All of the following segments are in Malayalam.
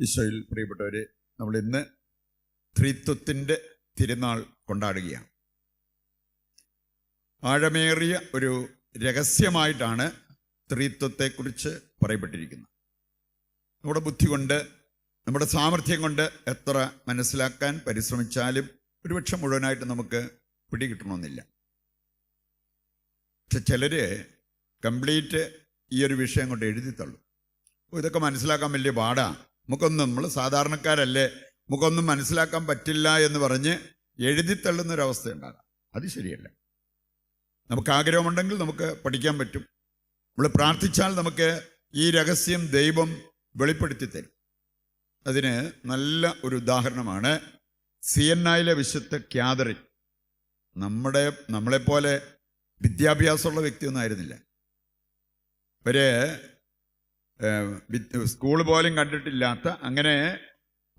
ഈശോയിൽ പ്രിയപ്പെട്ടവർ നമ്മൾ ഇന്ന് ത്രിത്വത്തിന്റെ തിരുനാൾ കൊണ്ടാടുകയാണ്. ആഴമേറിയ ഒരു രഹസ്യമായിട്ടാണ് ത്രിത്വത്തെക്കുറിച്ച് പറയപ്പെട്ടിരിക്കുന്നത്. നമ്മുടെ ബുദ്ധി കൊണ്ട് നമ്മുടെ സാമർഥ്യം കൊണ്ട് എത്ര മനസ്സിലാക്കാൻ പരിശ്രമിച്ചാലും ഒരുപക്ഷെ മുഴുവനായിട്ട് നമുക്ക് പിടികിട്ടണമെന്നില്ല. പക്ഷെ ചിലർ കംപ്ലീറ്റ് ഈ ഒരു വിഷയം കൊണ്ട് എഴുതി തള്ളും ഇതൊക്കെ മനസ്സിലാക്കാൻ വലിയ പാടാ. നമുക്കൊന്നും നമ്മൾ സാധാരണക്കാരല്ലേ? നമുക്കൊന്നും മനസ്സിലാക്കാൻ പറ്റില്ല എന്ന് പറഞ്ഞ് എഴുതി തള്ളുന്ന ഒരവസ്ഥ ഉണ്ടാകാം അത് ശരിയല്ല. നമുക്ക് ആഗ്രഹമുണ്ടെങ്കിൽ നമുക്ക് പഠിക്കാൻ പറ്റും. നമ്മൾ പ്രാർത്ഥിച്ചാൽ നമുക്ക് ഈ രഹസ്യം ദൈവം വെളിപ്പെടുത്തി തരും. അതിന് നല്ല ഒരു ഉദാഹരണമാണ് സി എൻ ഐയിലെ വിശുദ്ധ ക്യാതറിൻ നമ്മുടെ നമ്മളെപ്പോലെ വിദ്യാഭ്യാസമുള്ള വ്യക്തിയൊന്നും ആയിരുന്നില്ല. വി- സ്കൂൾ പോലും കണ്ടിട്ടില്ലാത്ത അങ്ങനെ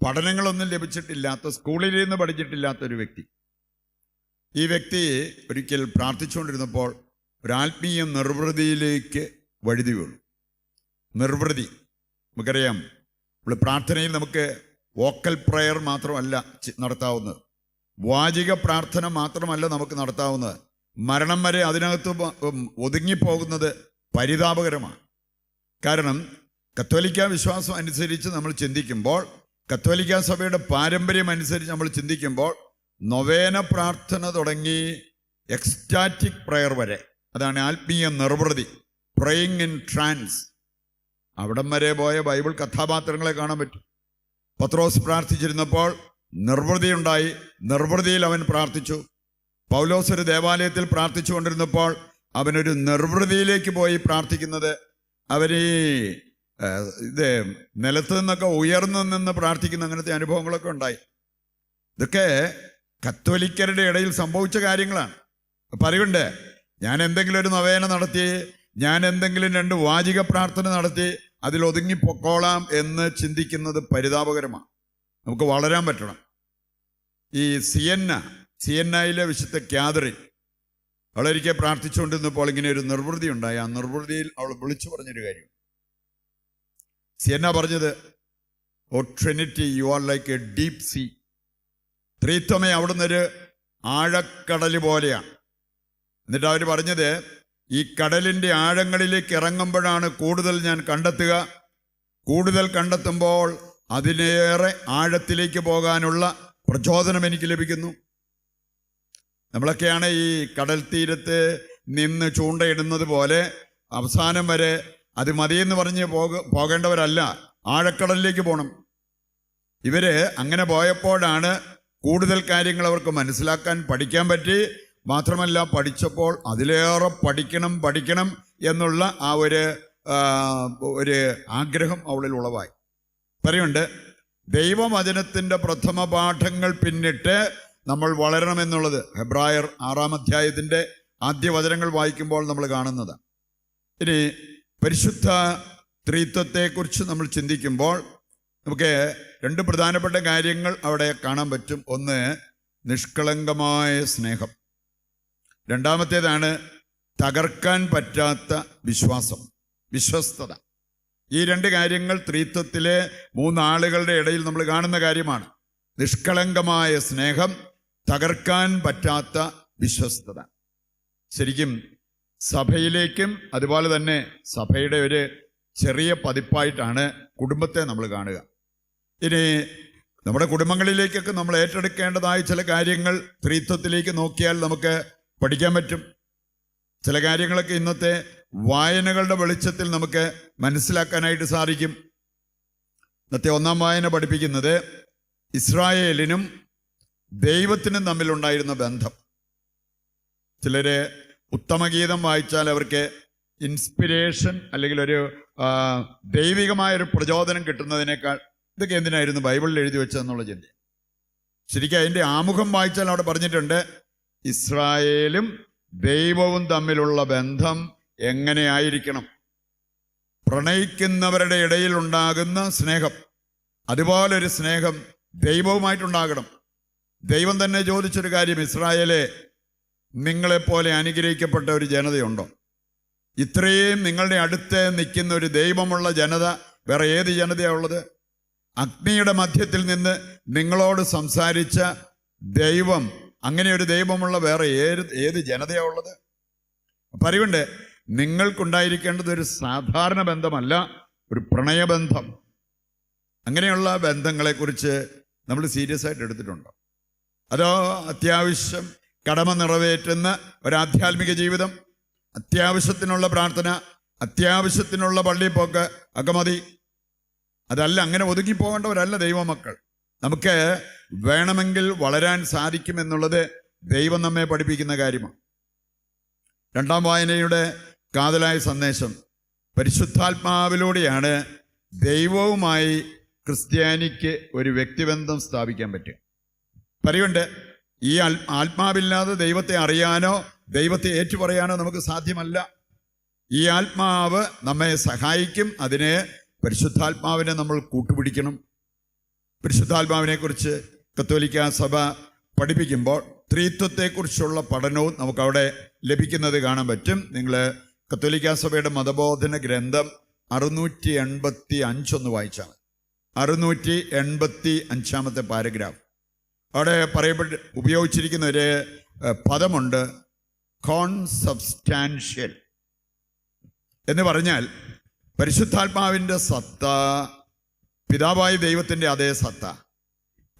പഠനങ്ങളൊന്നും ലഭിച്ചിട്ടില്ലാത്ത സ്കൂളിൽ നിന്ന് പഠിച്ചിട്ടില്ലാത്ത ഒരു വ്യക്തി. ഈ വ്യക്തി ഒരിക്കൽ പ്രാർത്ഥിച്ചുകൊണ്ടിരുന്നപ്പോൾ ഒരാത്മീയ നിർവൃതിയിലേക്ക് വഴുതി വീണു. നിർവൃതി. നമുക്കറിയാം നമ്മൾ പ്രാർത്ഥനയിൽ നമുക്ക് വോക്കൽ പ്രയർ മാത്രമല്ല നടത്താവുന്നത്. വാചിക പ്രാർത്ഥന മാത്രമല്ല നമുക്ക് നടത്താവുന്നത്. മരണം വരെ അതിനകത്ത് ഒതുങ്ങിപ്പോകുന്നത് പരിതാപകരമാണ്. കാരണം കത്തോലിക്ക വിശ്വാസം അനുസരിച്ച് നമ്മൾ ചിന്തിക്കുമ്പോൾ കത്തോലിക്ക സഭയുടെ പാരമ്പര്യം അനുസരിച്ച് നമ്മൾ ചിന്തിക്കുമ്പോൾ നൊവേന പ്രാർത്ഥന തുടങ്ങി എക്സ്റ്റാറ്റിക് പ്രയർ വരെ. അതാണ് ആത്മീയ നിർവൃതി. പ്രയിങ് ഇൻ ട്രാൻസ് അവിടം വരെ പോയ ബൈബിൾ കഥാപാത്രങ്ങളെ കാണാൻ പറ്റും. പത്രോസ് പ്രാർത്ഥിച്ചിരുന്നപ്പോൾ നിർവൃതി ഉണ്ടായി. നിർവൃതിയിൽ അവൻ പ്രാർത്ഥിച്ചു. പൗലോസ് ഒരു ദേവാലയത്തിൽ പ്രാർത്ഥിച്ചു കൊണ്ടിരുന്നപ്പോൾ അവനൊരു നിർവൃതിയിലേക്ക് പോയി പ്രാർത്ഥിക്കുന്നത് ആ, ഇത് നിലത്ത് നിന്നൊക്കെ ഉയർന്നു നിന്ന് പ്രാർത്ഥിക്കുന്ന അങ്ങനത്തെ അനുഭവങ്ങളൊക്കെ ഉണ്ടായി. ഇതൊക്കെ കത്തോലിക്കരുടെ ഇടയിൽ സംഭവിച്ച കാര്യങ്ങളാണ്. പറയുണ്ട് ഞാൻ എന്തെങ്കിലും ഒരു നവേന നടത്തി ഞാൻ എന്തെങ്കിലും രണ്ട് വാചിക പ്രാർത്ഥന നടത്തി അതിൽ ഒതുങ്ങി പൊക്കോളാം എന്ന് ചിന്തിക്കുന്നത് പരിതാപകരമാണ്. നമുക്ക് വളരാൻ പറ്റണം. ഈ സിയന്ന സിയന്നയിലെ വിശുദ്ധ ക്യാതറിൻ അവളൊരിക്കൽ പ്രാർത്ഥിച്ചുകൊണ്ടിരുന്നപ്പോൾ ഇങ്ങനെ ഒരു നിർവൃതി ഉണ്ടായി. ആ നിർവൃതിയിൽ അവൾ വിളിച്ചു പറഞ്ഞൊരു കാര്യം. സിയന്ന പറഞ്ഞത്? ഓ Trinity you are like a deep sea അവിടുന്ന് ഒരു ആഴക്കടൽ പോലെയാണ്. എന്നിട്ട് അവർ പറഞ്ഞത് ഈ കടലിന്റെ ആഴങ്ങളിലേക്ക് ഇറങ്ങുമ്പോഴാണ് കൂടുതൽ ഞാൻ കണ്ടെത്തുക. കൂടുതൽ കണ്ടെത്തുമ്പോൾ അതിനേറെ ആഴത്തിലേക്ക് പോകാനുള്ള പ്രചോദനം എനിക്ക് ലഭിക്കുന്നു. നമ്മളൊക്കെയാണ് ഈ കടൽ തീരത്ത് നിന്ന് ചൂണ്ടയിടുന്നത് പോലെ അവസാനം വരെ അത് മതിയെന്ന് പറഞ്ഞ് പോക പോകേണ്ടവരല്ല. ആഴക്കടലിലേക്ക് പോകണം ഇവർ അങ്ങനെ പോയപ്പോഴാണ് കൂടുതൽ കാര്യങ്ങൾ അവർക്ക് മനസ്സിലാക്കാൻ പഠിക്കാൻ പറ്റി. മാത്രമല്ല പഠിച്ചപ്പോൾ അതിലേറെ പഠിക്കണം പഠിക്കണം എന്നുള്ള ആ ഒരു ഒരു ആഗ്രഹം അവളിൽ ഉളവായി. പറയുണ്ട് ദൈവവചനത്തിന്റെ പ്രഥമ പാഠങ്ങൾ പിന്നിട്ട് നമ്മൾ വളരണമെന്നുള്ളത് ഹെബ്രായർ ആറാം അധ്യായത്തിന്റെ ആദ്യ വചനങ്ങൾ വായിക്കുമ്പോൾ നമ്മൾ കാണുന്നത്. ഇനി പരിശുദ്ധ ത്രിത്വത്തെക്കുറിച്ച് നമ്മൾ ചിന്തിക്കുമ്പോൾ നമുക്ക് രണ്ട് പ്രധാനപ്പെട്ട കാര്യങ്ങൾ അവിടെ കാണാൻ പറ്റും. ഒന്ന് നിഷ്കളങ്കമായ സ്നേഹം. രണ്ടാമത്തേതാണ് തകർക്കാൻ പറ്റാത്ത വിശ്വാസം വിശ്വസ്തത. ഈ രണ്ട് കാര്യങ്ങൾ ത്രിത്വത്തിലെ മൂന്നാളുകളുടെ ഇടയിൽ നമ്മൾ കാണുന്ന കാര്യമാണ്. നിഷ്കളങ്കമായ സ്നേഹം തകർക്കാൻ പറ്റാത്ത വിശ്വസ്തത. ശരിക്കും സഭയിലേക്കും അതുപോലെ തന്നെ സഭയുടെ ഒരു ചെറിയ പതിപ്പായിട്ടാണ് കുടുംബത്തെ നമ്മൾ കാണുക. ഇനി നമ്മുടെ കുടുംബങ്ങളിലേക്കൊക്കെ നമ്മൾ ഏറ്റെടുക്കേണ്ടതായ ചില കാര്യങ്ങൾ സ്ത്രീത്വത്തിലേക്ക് നോക്കിയാൽ നമുക്ക് പഠിക്കാൻ പറ്റും. ചില കാര്യങ്ങളൊക്കെ ഇന്നത്തെ വായനകളുടെ വെളിച്ചത്തിൽ നമുക്ക് മനസ്സിലാക്കാനായിട്ട് സാധിക്കും. ഇന്നത്തെ ഒന്നാം വായന പഠിപ്പിക്കുന്നത് ഇസ്രായേലിനും ദൈവത്തിനും തമ്മിലുണ്ടായിരുന്ന ബന്ധം. ചിലര് ഉത്തമഗീതം വായിച്ചാൽ അവർക്ക് ഇൻസ്പിരേഷൻ അല്ലെങ്കിൽ ഒരു ദൈവികമായ ഒരു പ്രചോദനം കിട്ടുന്നതിനേക്കാൾ ഇതൊക്കെ എന്തിനായിരുന്നു ബൈബിളിൽ എഴുതി വെച്ചതെന്നുള്ള ചിന്ത. ശരിക്കും അതിന്റെ ആമുഖം വായിച്ചാൽ അവിടെ പറഞ്ഞിട്ടുണ്ട് ഇസ്രായേലും ദൈവവും തമ്മിലുള്ള ബന്ധം എങ്ങനെയായിരിക്കണം പ്രണയിക്കുന്നവരുടെ ഇടയിൽ ഉണ്ടാകുന്ന സ്നേഹം അതുപോലൊരു സ്നേഹം ദൈവവുമായിട്ടുണ്ടാകണം. ദൈവം തന്നെ ചോദിച്ചൊരു കാര്യം ഇസ്രായേലെ നിങ്ങളെപ്പോലെ അനുഗ്രഹിക്കപ്പെട്ട ഒരു ജനതയുണ്ടോ? ഇത്രയും നിങ്ങളുടെ അടുത്ത് നിൽക്കുന്ന ഒരു ദൈവമുള്ള ജനത വേറെ ഏത് ജനതയാണുള്ളത് അഗ്നിയുടെ മധ്യത്തിൽ നിന്ന് നിങ്ങളോട് സംസാരിച്ച ദൈവം അങ്ങനെ ഒരു ദൈവമുള്ള വേറെ ഏത് ഏത് ജനതയാണുള്ളത് അപ്പം അറിവുണ്ട് നിങ്ങൾക്കുണ്ടായിരിക്കേണ്ടത് ഒരു സാധാരണ ബന്ധമല്ല ഒരു പ്രണയബന്ധം. അങ്ങനെയുള്ള ബന്ധങ്ങളെക്കുറിച്ച് നമ്മൾ സീരിയസ് ആയിട്ട് എടുത്തിട്ടുണ്ടോ? അതോ അത്യാവശ്യം കടമ നിറവേറ്റുന്ന ഒരാധ്യാത്മിക ജീവിതം? അത്യാവശ്യത്തിനുള്ള പ്രാർത്ഥന അത്യാവശ്യത്തിനുള്ള പള്ളിപ്പോക്ക് ഒക്കെ മതി അതല്ല അങ്ങനെ ഒതുങ്ങിപ്പോകേണ്ടവരല്ല ദൈവമക്കൾ. നമുക്ക് വേണമെങ്കിൽ വളരാൻ സാധിക്കും എന്നുള്ളത് ദൈവം നമ്മെ പഠിപ്പിക്കുന്ന കാര്യമാണ്. രണ്ടാം വായനയുടെ കാതലായ സന്ദേശം. പരിശുദ്ധാത്മാവിലൂടെയാണ് ദൈവവുമായി ക്രിസ്ത്യാനിക്ക് ഒരു വ്യക്തിബന്ധം സ്ഥാപിക്കാൻ പറ്റുക. പറയുണ്ട് ഈ ആത്മാവില്ലാതെ ദൈവത്തെ അറിയാനോ ദൈവത്തെ ഏറ്റുപറയാനോ നമുക്ക് സാധ്യമല്ല. ഈ ആത്മാവ് നമ്മെ സഹായിക്കും. അതിനെ പരിശുദ്ധാത്മാവിനെ നമ്മൾ കൂട്ടുപിടിക്കണം. പരിശുദ്ധാത്മാവിനെ കുറിച്ച് കത്തോലിക്ക സഭ പഠിപ്പിക്കുമ്പോൾ സ്ത്രീത്വത്തെക്കുറിച്ചുള്ള പഠനവും നമുക്കവിടെ ലഭിക്കുന്നത് കാണാൻ പറ്റും. നിങ്ങൾ കത്തോലിക്ക സഭയുടെ മതബോധന ഗ്രന്ഥം അറുന്നൂറ്റി എൺപത്തി അഞ്ചൊന്ന് വായിച്ചാണ് അറുന്നൂറ്റി എൺപത്തി അഞ്ചാമത്തെ പാരഗ്രാഫ്. അവിടെ പറയപ്പെട്ട് ഉപയോഗിച്ചിരിക്കുന്ന ഒരു പദമുണ്ട് കോൺസബ്സ്റ്റാൻഷ്യൽ എന്ന് പറഞ്ഞാൽ പരിശുദ്ധാത്മാവിന്റെ സത്ത പിതാവായ ദൈവത്തിന്റെ അതേ സത്ത.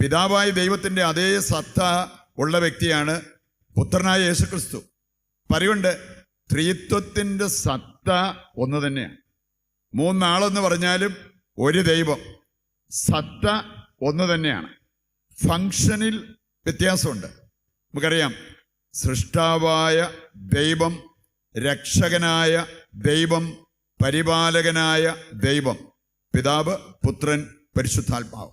പിതാവായ ദൈവത്തിന്റെ അതേ സത്ത ഉള്ള വ്യക്തിയാണ് പുത്രനായ യേശുക്രിസ്തു. പറയുണ്ട് ത്രീത്വത്തിന്റെ സത്ത ഒന്ന് തന്നെയാണ്. മൂന്നാളെന്ന് പറഞ്ഞാലും ഒരു ദൈവം. സത്ത ഒന്ന് തന്നെയാണ്. ഫങ്ഷനിൽ വ്യത്യാസമുണ്ട്. നമുക്കറിയാം സൃഷ്ടാവായ ദൈവം രക്ഷകനായ ദൈവം പരിപാലകനായ ദൈവം പിതാവ് പുത്രൻ പരിശുദ്ധാത്മാവ്.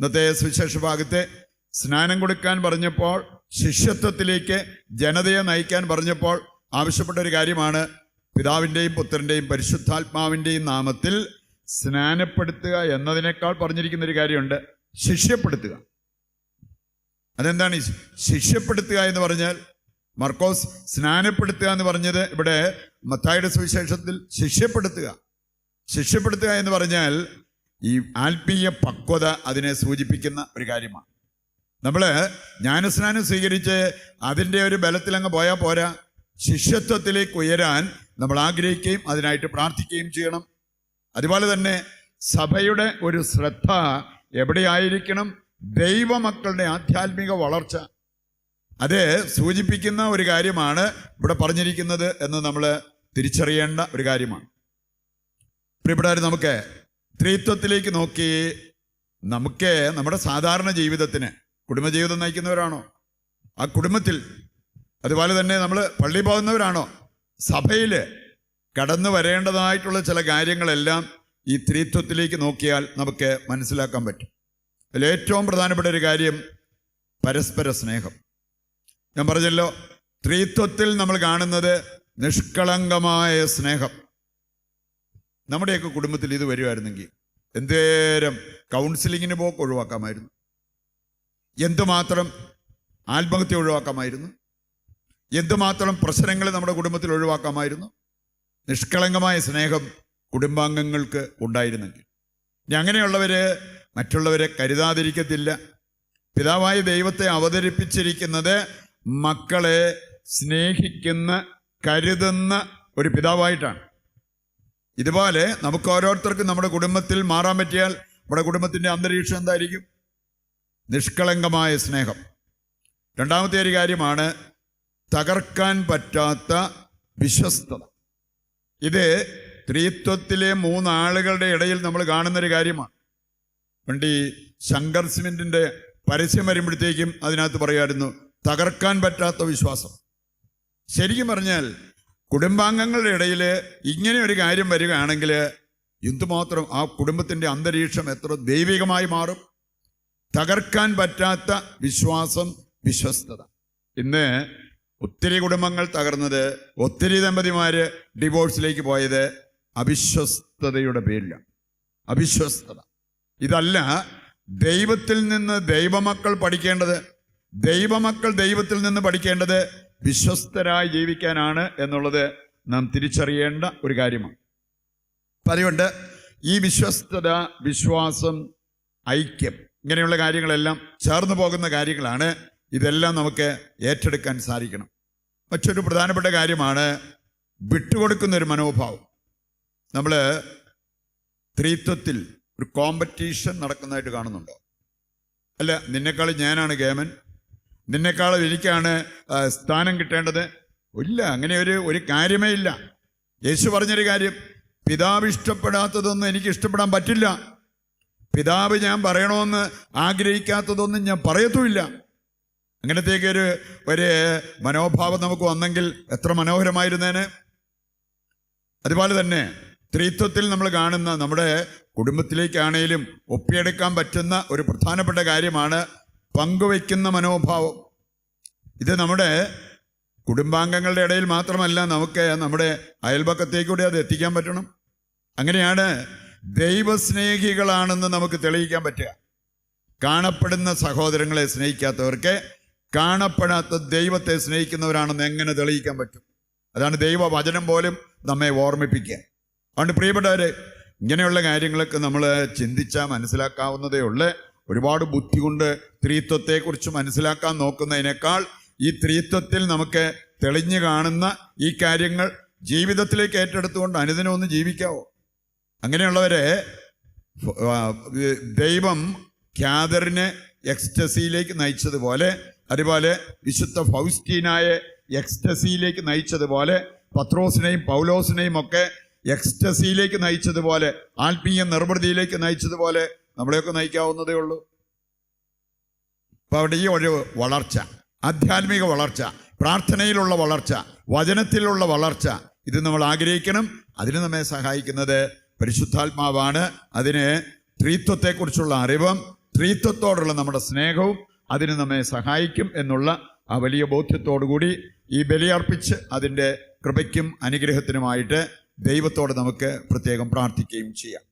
ഇന്നത്തെ സുവിശേഷ ഭാഗത്തെ സ്നാനം കൊടുക്കാൻ പറഞ്ഞപ്പോൾ ശിഷ്യത്വത്തിലേക്ക് ജനതയെ നയിക്കാൻ പറഞ്ഞപ്പോൾ ആവശ്യപ്പെട്ട ഒരു കാര്യമാണ് പിതാവിന്റെയും പുത്രന്റെയും പരിശുദ്ധാത്മാവിന്റെയും നാമത്തിൽ സ്നാനപ്പെടുത്തുക എന്നതിനേക്കാൾ പറഞ്ഞിരിക്കുന്ന ഒരു കാര്യമുണ്ട് ശിഷ്യപ്പെടുത്തുക. അതെന്താണ്? ശിഷ്യപ്പെടുത്തുക എന്ന് പറഞ്ഞാൽ മർക്കോസ് സ്നാനപ്പെടുത്തുക എന്ന് പറഞ്ഞത് ഇവിടെ മത്തായുടെ സുവിശേഷത്തിൽ ശിഷ്യപ്പെടുത്തുക. ശിഷ്യപ്പെടുത്തുക എന്ന് പറഞ്ഞാൽ ഈ ആത്മീയ പക്വത അതിനെ സൂചിപ്പിക്കുന്ന ഒരു കാര്യമാണ്. നമ്മൾ ജ്ഞാനസ്നാനം സ്വീകരിച്ച് അതിന്റെ ഒരു ബലത്തിൽ അങ്ങ് പോയാൽ പോരാ. ശിഷ്യത്വത്തിലേക്ക് ഉയരാൻ നമ്മൾ ആഗ്രഹിക്കുകയും അതിനായിട്ട് പ്രാർത്ഥിക്കുകയും ചെയ്യണം. അതുപോലെ തന്നെ സഭയുടെ ഒരു ശ്രദ്ധ എവിടെയായിരിക്കണം? ദൈവമക്കളുടെ ആധ്യാത്മിക വളർച്ച. അത് സൂചിപ്പിക്കുന്ന ഒരു കാര്യമാണ് ഇവിടെ പറഞ്ഞിരിക്കുന്നത് എന്ന് നമ്മൾ തിരിച്ചറിയേണ്ട ഒരു കാര്യമാണ്. പ്രിയപ്പെട്ടവർ നമുക്ക് സ്ത്രീത്വത്തിലേക്ക് നോക്കി നമുക്ക് നമ്മുടെ സാധാരണ ജീവിതത്തിന് കുടുംബജീവിതം നയിക്കുന്നവരാണോ? ആ കുടുംബത്തിൽ അതുപോലെ തന്നെ നമ്മൾ പള്ളി പോകുന്നവരാണോ? സഭയിൽ കടന്നു വരേണ്ടതായിട്ടുള്ള ചില കാര്യങ്ങളെല്ലാം ഈ സ്ത്രീത്വത്തിലേക്ക് നോക്കിയാൽ നമുക്ക് മനസ്സിലാക്കാൻ പറ്റും. അതിൽ ഏറ്റവും പ്രധാനപ്പെട്ട ഒരു കാര്യം പരസ്പര സ്നേഹം. ഞാൻ പറഞ്ഞല്ലോ സ്ത്രീത്വത്തിൽ നമ്മൾ കാണുന്നത് നിഷ്കളങ്കമായ സ്നേഹം. നമ്മുടെയൊക്കെ കുടുംബത്തിൽ ഇത് വരുമായിരുന്നെങ്കിൽ എന്തേരം കൗൺസിലിങ്ങിന് പോക്ക് ഒഴിവാക്കാമായിരുന്നു. എന്തുമാത്രം ആത്മഹത്യ ഒഴിവാക്കാമായിരുന്നു. എന്തുമാത്രം പ്രശ്നങ്ങൾ നമ്മുടെ കുടുംബത്തിൽ ഒഴിവാക്കാമായിരുന്നു. നിഷ്കളങ്കമായ സ്നേഹം കുടുംബാംഗങ്ങൾക്ക് ഉണ്ടായിരുന്നെങ്കിൽ. ഇനി അങ്ങനെയുള്ളവര് മറ്റുള്ളവരെ കരുതാതിരിക്കത്തില്ല. പിതാവായ ദൈവത്തെ അവതരിപ്പിച്ചിരിക്കുന്നത് മക്കളെ സ്നേഹിക്കുന്ന കരുതുന്ന ഒരു പിതാവായിട്ടാണ്. ഇതുപോലെ നമുക്ക് ഓരോരുത്തർക്കും നമ്മുടെ കുടുംബത്തിൽ മാറാൻ പറ്റിയാൽ നമ്മുടെ കുടുംബത്തിന്റെ അന്തരീക്ഷം എന്തായിരിക്കും? നിഷ്കളങ്കമായ സ്നേഹം. രണ്ടാമത്തെ ഒരു കാര്യമാണ് തകർക്കാൻ പറ്റാത്ത വിശ്വസ്തത. ഇത് സ്ത്രീത്വത്തിലെ മൂന്നാളുകളുടെ ഇടയിൽ നമ്മൾ കാണുന്നൊരു കാര്യമാണ്. പണ്ട് ഈ ശങ്കർ സിമെന്റിന്റെ പരസ്യം വരുമ്പോഴത്തേക്കും അതിനകത്ത് പറയുമായിരുന്നു തകർക്കാൻ പറ്റാത്ത വിശ്വാസം. ശരിക്കും പറഞ്ഞാൽ കുടുംബാംഗങ്ങളുടെ ഇടയിൽ ഇങ്ങനെ ഒരു കാര്യം വരികയാണെങ്കിൽ എന്തുമാത്രം ആ കുടുംബത്തിന്റെ അന്തരീക്ഷം എത്ര ദൈവികമായി മാറും? തകർക്കാൻ പറ്റാത്ത വിശ്വാസം വിശ്വസ്തത. ഇന്ന് ഒത്തിരി കുടുംബങ്ങൾ തകർന്നത് ഒത്തിരി ദമ്പതിമാർ ഡിവോഴ്സിലേക്ക് പോയത് അവിശ്വസ്തതയുടെ പേരിലാണ്. അവിശ്വസ്തത. ഇതല്ല ദൈവത്തിൽ നിന്ന് ദൈവമക്കൾ പഠിക്കേണ്ടത് ദൈവമക്കൾ ദൈവത്തിൽ നിന്ന് പഠിക്കേണ്ടത് വിശ്വസ്തരായി ജീവിക്കാനാണ് എന്നുള്ളത് നാം തിരിച്ചറിയേണ്ട ഒരു കാര്യമാണ്. അതുകൊണ്ട് ഈ വിശ്വസ്തത വിശ്വാസം ഐക്യം ഇങ്ങനെയുള്ള കാര്യങ്ങളെല്ലാം ചേർന്ന് പോകുന്ന കാര്യങ്ങളാണ് ഇതെല്ലാം നമുക്ക് ഏറ്റെടുക്കാൻ സാധിക്കണം. മറ്റൊരു പ്രധാനപ്പെട്ട കാര്യമാണ് വിട്ടുകൊടുക്കുന്ന ഒരു മനോഭാവം. നമ്മൾ സ്ത്രീത്വത്തിൽ ഒരു കോമ്പറ്റീഷൻ നടക്കുന്നതായിട്ട് കാണുന്നുണ്ടോ? അല്ല നിന്നെക്കാൾ ഞാനാണ് ഗേമൻ. നിന്നെക്കാൾ എനിക്കാണ് സ്ഥാനം കിട്ടേണ്ടത്. ഇല്ല അങ്ങനെ ഒരു ഒരു കാര്യമേ ഇല്ല. യേശു പറഞ്ഞൊരു കാര്യം പിതാവ് ഇഷ്ടപ്പെടാത്തതൊന്നും എനിക്ക് ഇഷ്ടപ്പെടാൻ പറ്റില്ല. പിതാവ് ഞാൻ പറയണമെന്ന് ആഗ്രഹിക്കാത്തതൊന്നും ഞാൻ പറയത്തുമില്ല. അങ്ങനത്തേക്ക് ഒരു ഒരു മനോഭാവം നമുക്ക് വന്നെങ്കിൽ എത്ര മനോഹരമായിരുന്നേന്. അതുപോലെ തന്നെ സ്ത്രീത്വത്തിൽ നമ്മൾ കാണുന്ന നമ്മുടെ കുടുംബത്തിലേക്കാണേലും ഒപ്പിയെടുക്കാൻ പറ്റുന്ന ഒരു പ്രധാനപ്പെട്ട കാര്യമാണ് പങ്കുവയ്ക്കുന്ന മനോഭാവം. ഇത് നമ്മുടെ കുടുംബാംഗങ്ങളുടെ ഇടയിൽ മാത്രമല്ല നമുക്ക് നമ്മുടെ അയൽപക്കത്തേക്കൂടെ അത് എത്തിക്കാൻ പറ്റണം. അങ്ങനെയാണ് ദൈവസ്നേഹികളാണെന്ന് നമുക്ക് തെളിയിക്കാൻ പറ്റുക. കാണപ്പെടുന്ന സഹോദരങ്ങളെ സ്നേഹിക്കാത്തവർക്ക് കാണപ്പെടാത്ത ദൈവത്തെ സ്നേഹിക്കുന്നവരാണെന്ന് എങ്ങനെ തെളിയിക്കാൻ പറ്റും? അതാണ് ദൈവവചനം പോലും നമ്മെ ഓർമ്മിപ്പിക്കുക. അതുകൊണ്ട് പ്രിയപ്പെട്ടവരെ ഇങ്ങനെയുള്ള കാര്യങ്ങളൊക്കെ നമ്മൾ ചിന്തിച്ചാൽ മനസ്സിലാക്കാവുന്നതേ ഉള്ളൂ. ഒരുപാട് ബുദ്ധി കൊണ്ട് സ്ത്രീത്വത്തെക്കുറിച്ച് മനസ്സിലാക്കാൻ നോക്കുന്നതിനേക്കാൾ ഈ സ്ത്രീത്വത്തിൽ നമുക്ക് തെളിഞ്ഞു കാണുന്ന ഈ കാര്യങ്ങൾ ജീവിതത്തിലേക്ക് ഏറ്റെടുത്തുകൊണ്ട് അനുദിനം ഒന്ന് ജീവിക്കാവോ? അങ്ങനെയുള്ളവരെ ദൈവം ഖ്യാദറിനെ എക്സ്റ്റസിയിലേക്ക് നയിച്ചതുപോലെ അതുപോലെ വിശുദ്ധ ഫൗസ്റ്റീനായ എക്സ്റ്റസിയിലേക്ക് നയിച്ചതുപോലെ പത്രോസിനെയും പൗലോസിനെയും ഒക്കെ എക്സ്റ്റസിയിലേക്ക് നയിച്ചതുപോലെ ആത്മീയ നിർവൃതിയിലേക്ക് നയിച്ചതുപോലെ നമ്മളെയൊക്കെ നയിക്കാവുന്നതേ ഉള്ളൂ. അപ്പൊ അവിടെ ഈ ഒരു വളർച്ച ആധ്യാത്മിക വളർച്ച പ്രാർത്ഥനയിലുള്ള വളർച്ച വചനത്തിലുള്ള വളർച്ച ഇത് നമ്മൾ ആഗ്രഹിക്കണം. അതിന് നമ്മെ സഹായിക്കുന്നത് പരിശുദ്ധാത്മാവാണ്. അതിന് സ്ത്രീത്വത്തെക്കുറിച്ചുള്ള അറിവും സ്ത്രീത്വത്തോടുള്ള നമ്മുടെ സ്നേഹവും അതിന് നമ്മെ സഹായിക്കും എന്നുള്ള ആ വലിയ ബോധ്യത്തോടുകൂടി ഈ ബലിയർപ്പിച്ച് അതിന്റെ കൃപയ്ക്കും അനുഗ്രഹത്തിനുമായിട്ട് ദൈവത്തോട് നമുക്ക് പ്രത്യേകം പ്രാർത്ഥിക്കുകയും ചെയ്യാം.